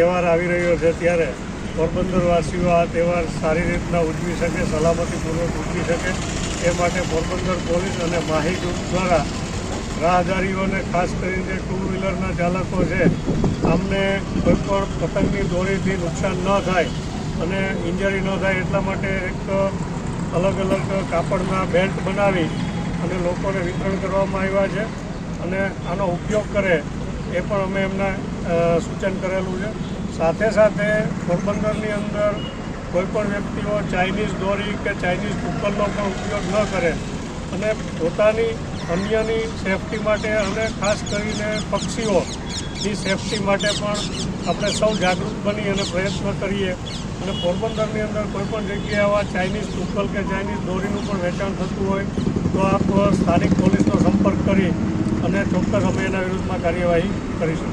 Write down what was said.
આવી રહ્યો છે ત્યારે પોરબંદરવાસીઓ આ તહેવાર સારી રીતના ઉજવી શકે, સલામતીપૂર્વક ઉજવી શકે. એ માટે પોરબંદર પોલીસ અને માહી ગ્રુપ દ્વારા રાહદારીઓને ખાસ કરીને ટુ વ્હીલરના ચાલકો છે આમને કોઈ પણ પતંગની દોરીથી નુકસાન ન થાય અને ઇન્જરી ન થાય એટલા માટે એક અલગ અલગ કાપડના બેલ્ટ બનાવી અને લોકોને વિતરણ કરવામાં આવ્યા છે. અને આનો ઉપયોગ કરે એ પણ અમે એમને સૂચન કરેલું છે. સાથે સાથે પોરબંદરની અંદર કોઈપણ વ્યક્તિઓ ચાઇનીઝ દોરી કે ચાઇનીઝ કુકરનો પણ ઉપયોગ ન કરે અને પોતાની અન્યની સેફટી માટે અને ખાસ કરીને પક્ષીઓની સેફટી માટે પણ આપણે સૌ જાગૃત બની અને પ્રયત્ન કરીએ. અને પોરબંદરની અંદર કોઈપણ જગ્યાએ આવા ચાઇનીઝ ટુકલ કે ચાઇનીઝ દોરીનું પણ વેચાણ થતું હોય, તો આપ સ્થાનિક પોલીસનો સંપર્ક કરી અને ચોક્કસ અમે એના વિરુદ્ધમાં કાર્યવાહી કરીશું